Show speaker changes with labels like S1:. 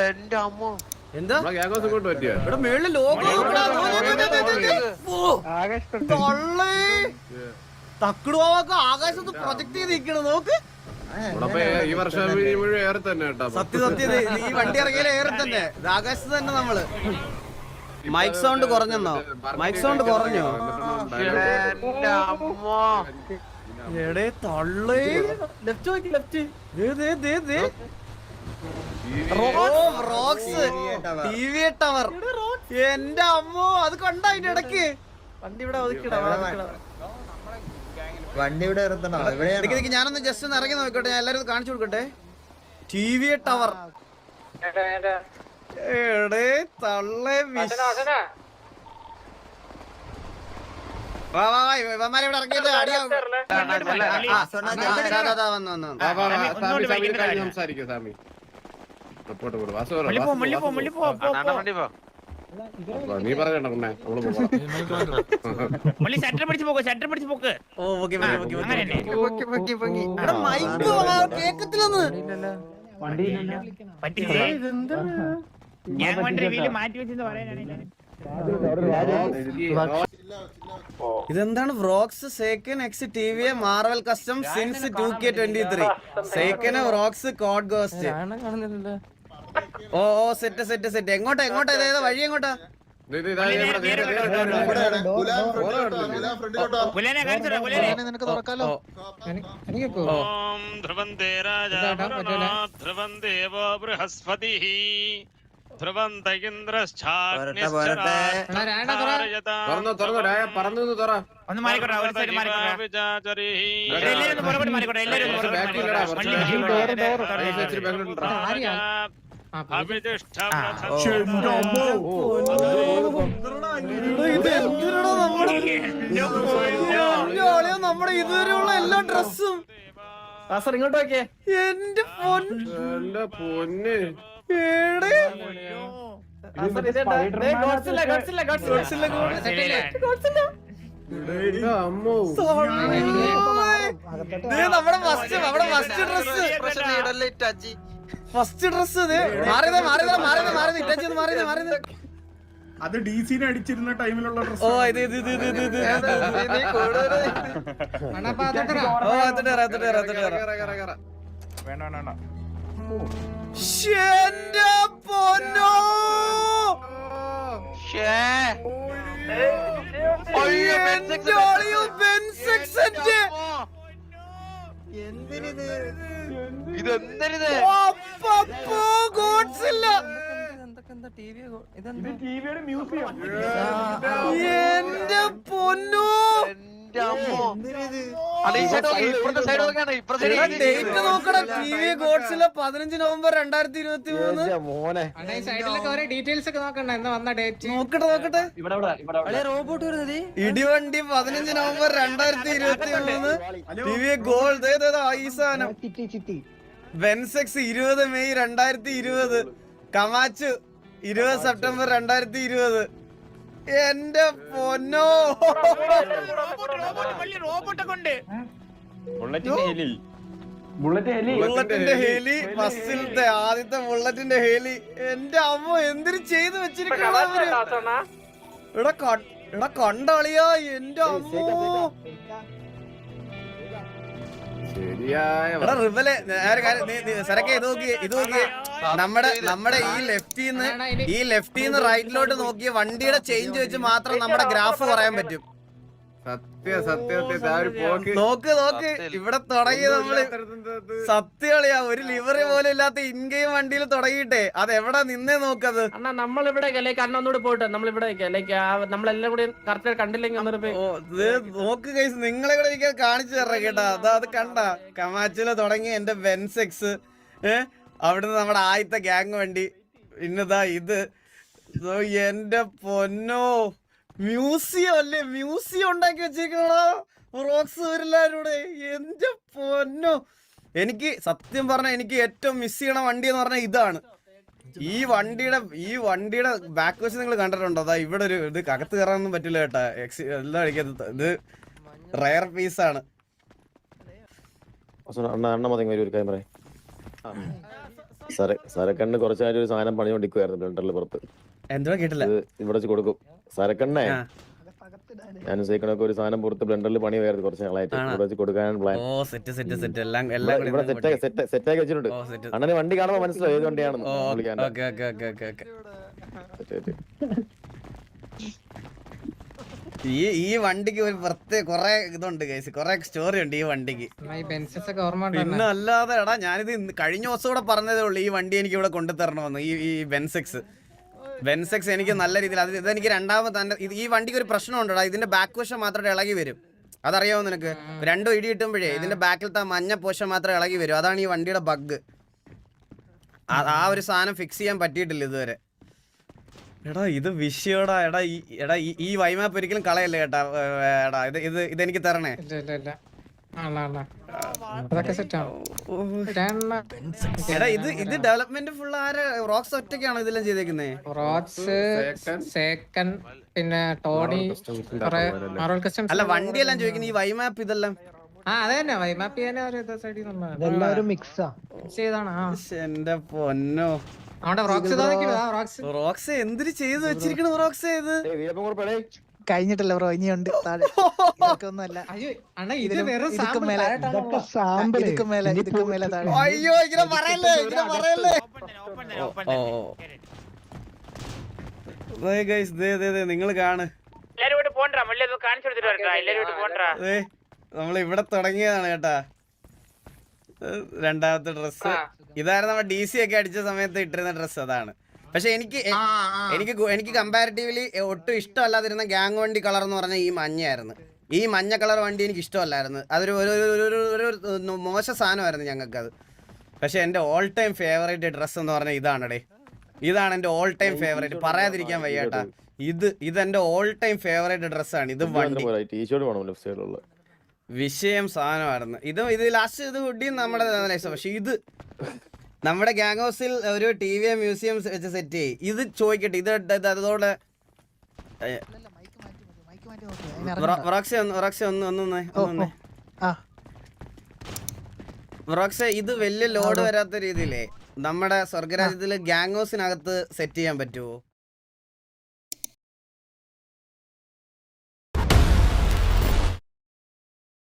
S1: എന്റെ അമ്മ.
S2: എന്താ? ഇവിടെ മേളിൽ തക്കുടുവാക്ക് ആകാശത്ത് പ്രൊജക്ട് ചെയ്ത് നിൽക്കണ നോക്ക്
S3: ഈ വർഷം ഏറെ തന്നെ
S2: സത്യ സത്യം ഈ വണ്ടി ഇറങ്ങിയാൽ ഏറെ തന്നെ. ആകാശത്ത് തന്നെ നമ്മൾ. മൈക്ക് സൗണ്ട് കുറഞ്ഞെന്നോ? മൈക്ക് സൗണ്ട് കുറഞ്ഞോ? എടേ തള്ളേ. ലെഫ്റ്റ് നോക്കി left rocks T V tower എന്റെ അമ്മോ അത് കണ്ട അതിന്റെ ഇടയ്ക്ക് വണ്ടി ഇവിടെ
S4: വണ്ടി ഇവിടെ ഇവിടെയാണോ
S2: ഇടയ്ക്ക് ഞാനൊന്ന് ജസ്റ്റ് ഒന്ന് ഇറങ്ങി നോക്കട്ടെ ഞാൻ എല്ലാരും കാണിച്ചു കൊടുക്കട്ടെ ടി വി ടവർ എടേ തള്ളേ
S3: കാര്യം സാമി. റിപ്പോർട്ട് കൊടു. വാസു പറ, വാസു, വാസു.
S1: അണ്ണാ വണ്ടി പോ.
S3: വാ, നീ പറയണ്ട കുണ്ണേ നമ്മൾ പോകാം
S5: മള്ളി ഷട്ടർ പിടിച്ച് പോക്ക് ഷട്ടർ പിടിച്ച് പോക്ക്.
S2: ഓ ഓക്കെ ഓക്കെ ഓക്കെ
S5: അങ്ങനെ തന്നെ
S2: എടാ മൈക്ക് കേക്കത്തില്ലെന്ന്.
S5: പറ്റില്ലേ ഞാൻ വീൽ മാറ്റി വെച്ചെന്ന് പറയാനാണ്
S2: ഇതെന്താണ് വ്രോക്സ് second X T V Marvel custom since two K twenty three സേക്കന് വ്രോക്സ് code ghost oh oh set set set. എങ്ങോട്ടാ എങ്ങോട്ടാ? ഇതേതാ വഴി എങ്ങോട്ടാ?
S6: ബൃഹസ്പതിഃ.
S5: ഒന്ന് മാറിക്കോട്ടെ ഒരു സൈഡ് മാറിക്കോട്ടെ. എല്ലാവരും ഒന്ന് പുറകോട്ട് മാറിക്കോട്ടെ എല്ലാവരും
S2: നമ്മുടെ ഇതുവരെയുള്ള എല്ലാ ഡ്രസ്സും എന്റെ പൊൻ
S3: എന്റെ പൊന്ന്
S2: ഏടേ ദേ നമ്മുടെ ഫസ്റ്റ് നമ്മുടെ ഫസ്റ്റ് ഡ്രസ് ഫസ്റ്റ് ഡ്രസ് മാറിയതേ മാറിയതേ മാറിയതേ മാറിയത് ഇറ്റാച്ചത് മാറിയതേ മാറിയത്.
S7: അത് ഡി സിനെ അടിച്ചിരുന്ന ടൈമിലുള്ള ഡ്രസ്
S2: ഓ ഇത് ഇത് ഇത് ഇത് ഇത് ഇത് ഓ അത്തട്ടെ. എന്റെ പൊന്നോ.
S1: അയ്യോ,
S2: ബെൻസെക്സന്റെ
S1: ഇതെന്തരിത്
S2: ഗോഡ്സില്ല. എന്റെ പൊന്നോ?
S1: എന്റെ അമ്മോ. ഇപ്പുറത്തെ സൈഡ് നോക്കിയാണ് ഇപ്പുറത്തെ സൈഡ്
S2: ഡേറ്റ് നോക്കടാ ടി വി ഗോഡ്സില്ല പതിനഞ്ച് നവംബർ രണ്ടായിരത്തി ഇരുപത്തി മൂന്ന് നോക്കട്ടെ നോക്കട്ടെ. ഇടിവണ്ടി പതിനഞ്ച് നവംബർ രണ്ടായിരത്തി ഇരുപത്തി മൂന്ന് ടി വി ഗോൾഡ് ഈ സാധനം. ബെൻസെക്സ് ഇരുപത് മെയ് രണ്ടായിരത്തി ഇരുപത് കമാച്ചു ഇരുപത് സെപ്റ്റംബർ രണ്ടായിരത്തി ഇരുപത് എന്റെ പൊന്നോ. ബുള്ളറ്റിന്റെ ഹെലി. ബസ്സിലത്തെ ആദ്യത്തെ ബുള്ളറ്റിന്റെ ഹെലി. എന്റെ അമ്മ എന്തിനു ചെയ്തു വെച്ചിരിക്കണ എടാ കണ്ടളിയാ എന്റെ അമ്മോ. നമ്മുടെ നമ്മുടെ ഈ ലെഫ്റ്റിന്ന് ഈ ലെഫ്റ്റിന്ന് റൈറ്റിലോട്ട് നോക്കിയ വണ്ടിയുടെ ചേഞ്ച് വെച്ച് മാത്രം നമ്മുടെ ഗ്രാഫ് പറയാൻ പറ്റും.
S3: സത്യ സത്യത്തെ ആ ഒരു പോക്ക്.
S2: നോക്ക് നോക്ക്. ഇവിടെ തുടങ്ങി നമ്മൾ സത്യളിയാ ഒരു ലിവറി പോലും ഇല്ലാത്ത ഇൻഗെയിം വണ്ടിയിൽ തുടങ്ങിയിട്ടെ. അത് എവിടെ നിന്നേ നോക്കത്?
S8: അണ്ണാ നമ്മളിവിടെ ലൈക്ക് അണ്ണ ഒന്നുകൂടെ പോയിട്ട് നമ്മളിവിടെ ലൈക്ക് നമ്മളെല്ലാം കൂടി കറക്റ്റ് കണ്ടില്ലെങ്കിൽ
S2: ഓ നോക്ക് കൈസ് നിങ്ങളെ കൂടെ എനിക്ക് കാണിച്ചു തരാം കേട്ടാ. അതാ അത് കണ്ട. കമാച്ചിൽ തുടങ്ങി എന്റെ വെൻസെക്സ് ഏഹ് അവിടുന്ന് നമ്മുടെ ആദ്യത്തെ ഗ്യാങ് വണ്ടി. പിന്നെതാ ഇത്. എന്റെ പൊന്നോ. മ്യൂസിയം അല്ലേ? മ്യൂസിയം ഉണ്ടാക്കി വെച്ചേക്കണോ? റോക്സ് വരില്ലാരൂടെ എന്റെ പൊന്നോ. എനിക്ക് സത്യം പറഞ്ഞ എനിക്ക് ഏറ്റവും മിസ് ചെയ്യണ വണ്ടി എന്ന് പറഞ്ഞാൽ ഇതാണ്. ഈ വണ്ടിയുടെ ഈ വണ്ടിയുടെ ബാക്ക് വശം നിങ്ങൾ കണ്ടിട്ടുണ്ടോ? അതാ ഇവിടെ ഒരു ഇത് അകത്ത് കയറാനൊന്നും പറ്റില്ല കേട്ടാ. എക്സി എല്ലാം അടിക്കാത്ത ഇത് റയർ പീസാണ്
S4: അണ്ണ അണ്ണ മതി ഒരു കാര്യം പറയാം. സരക്കണ്ണ് കുറച്ചായിട്ട് ഒരു സാധനം പണിഞ്ഞോണ്ടിരിക്കുവായിരുന്നു ബ്ലണ്ടറിൽ പുറത്ത്.
S2: എന്തോ കേട്ടില്ല?
S4: ഇവിടെ വെച്ച് കൊടുക്കും. സരക്കണ്ണേ. ഞാൻ സൈക്കണൊക്കെ ഒരു സാധനം പുറത്ത് ബ്ലണ്ടറിൽ പണിയുമായിരുന്നു കുറച്ച് നാളായിട്ട്? ഇവിടെ വെച്ച് കൊടുക്കാനാണ് പ്ലാൻ
S2: ഓ സെറ്റ് സെറ്റ് സെറ്റ് എല്ലാം എല്ലാം
S4: ഇവിടെ സെറ്റാക്കി സെറ്റ് ആക്കി വെച്ചിട്ടുണ്ട്.
S2: ഓ സെറ്റ്
S4: അണ്ണന് വണ്ടി കാണുമ്പോൾ മനസ്സിലായി ഏത് വണ്ടിയാണെന്ന്
S2: okay okay okay okay okay. ഈ ഈ വണ്ടിക്ക് ഒരു പ്രത്യേക കൊറേ ഇതുണ്ട് കേസ് കൊറേ സ്റ്റോറി ഉണ്ട് ഈ വണ്ടിക്ക്. പിന്നെ അല്ലാതെ എടാ ഞാനിത് കഴിഞ്ഞ ദിവസം കൂടെ പറഞ്ഞതേ ഉള്ളൂ ഈ വണ്ടി എനിക്ക് ഇവിടെ കൊണ്ടുതരണമെന്ന് ഈ ഈ ബെൻസെക്സ് ബെൻസെക്സ് എനിക്ക് നല്ല രീതിയിൽ അത് ഇതെനിക്ക് രണ്ടാമത് തന്നെ ഇത് ഈ വണ്ടിക്ക് ഒരു പ്രശ്നമുണ്ടടാ ഇതിന്റെ ബാക്ക് വശം മാത്രം ഇളകി വരും. അതറിയാമോ നിനക്ക്? രണ്ടും ഇടി കിട്ടുമ്പോഴേ ഇതിന്റെ ബാക്കിലത്തെ മഞ്ഞ പോഷൻ മാത്രം ഇളകി വരും. അതാണ് ഈ വണ്ടിയുടെ ബഗ് ആ ഒരു സാധനം ഫിക്സ് ചെയ്യാൻ പറ്റിയിട്ടില്ല ഇതുവരെ. എടാ ഇത് വിഷയോടാ. എടാ ഈ എടാ ഈ- ഈ വൈമാപ്പ് ഒരിക്കലും കളയല്ലേ കേട്ടാ. എടാ ഇത് ഇത് ഇതെനിക്ക് തരണേ. എടാ ഇത് ഇത് ഡെവലപ്മെന്റ് ഫുൾ ആരെ? റോക്സ് ഒറ്റയ്ക്കാണോ ഇതെല്ലാം ചെയ്തേക്കുന്നേ?
S9: റോക്സ് സേക്കൻ പിന്നെ ടോണി
S2: അല്ല? വണ്ടിയെല്ലാം ചോദിക്കുന്നത് ഈ വൈമാപ്പ് ഇതെല്ലാം. എന്റെ പൊന്നോ.
S9: റോക്സ് ഇതാക്കിയോ ആ റോക്സ്.
S2: റോക്സ് എന്തിന് ചെയ്തു വെച്ചിരിക്കണ റോക്സ് ഇത്?
S10: കഴിഞ്ഞിട്ടില്ല ബ്രോ? ഇനിയുണ്ട് താഴെ. ഇതൊക്കെ മേലെ. താഴെ.
S2: അയ്യോ ഇങ്ങനെ പറയല്ലേ ഇങ്ങനെ പറയല്ലേ.
S5: ഓപ്പൺ ഓപ്പൺ ഓപ്പൺ
S2: ഓ
S5: തന്നെ
S2: ഗൈസ് ദേ ദേ ദേ നിങ്ങൾ കാണ്. നമ്മൾ ഇവിടെ തുടങ്ങിയതാണ് കേട്ടാ. രണ്ടാമത്തെ ഡ്രസ് ഇതായിരുന്നു നമ്മൾ ഡി സി ഒക്കെ അടിച്ച സമയത്ത് ഇട്ടിരുന്ന ഡ്രസ് അതാണ്. പക്ഷെ എനിക്ക് എനിക്ക് എനിക്ക് കമ്പാരിറ്റീവ്ലി ഒട്ടും ഇഷ്ടമല്ലാതിരുന്ന ഗാങ് വണ്ടി കളർ എന്ന് പറഞ്ഞാൽ ഈ മഞ്ഞയായിരുന്നു. ഈ മഞ്ഞ കളർ വണ്ടി എനിക്ക് ഇഷ്ടമല്ലായിരുന്നു. അതൊരു ഒരു ഒരു- മോശ സാധനമായിരുന്നു ഞങ്ങൾക്ക് അത് പക്ഷെ എന്റെ ഓൾ ടൈം ഫേവറേറ്റ് ഡ്രസ്സ് എന്ന് പറഞ്ഞാൽ ഇതാണടേ. ഇതാണ് എന്റെ ഓൾ ടൈം ഫേവറേറ്റ് പറയാതിരിക്കാൻ വയ്യാട്ടാ. ഇത് ഇത് എന്റെ ഓൾ ടൈം ഫേവറേറ്റ് ഡ്രസ്സാണ് ഇത് വണ്ടി.
S4: ടീഷർട്ട് വേണം ലെഫ്റ്റ് സൈഡിലുള്ള
S2: വിഷയം സാധനമായിരുന്നു. ഇത് ഇത് ലാസ്റ്റ് ഇത് ഹുഡിയും നമ്മുടെ പക്ഷെ ഇത് നമ്മുടെ ഗ്യാങ് ഹൗസിൽ ഒരു ടി വി മ്യൂസിയം വെച്ച് സെറ്റ് ചെയ്യും. ഇത് ചോദിക്കട്ടെ. ഇത് അതോടെ ഇത് വലിയ ലോഡ് വരാത്ത രീതിയിലേ നമ്മുടെ സ്വർഗരാജ്യത്തിൽ ഗ്യാങ് ഹൗസിനകത്ത് സെറ്റ് ചെയ്യാൻ പറ്റുമോ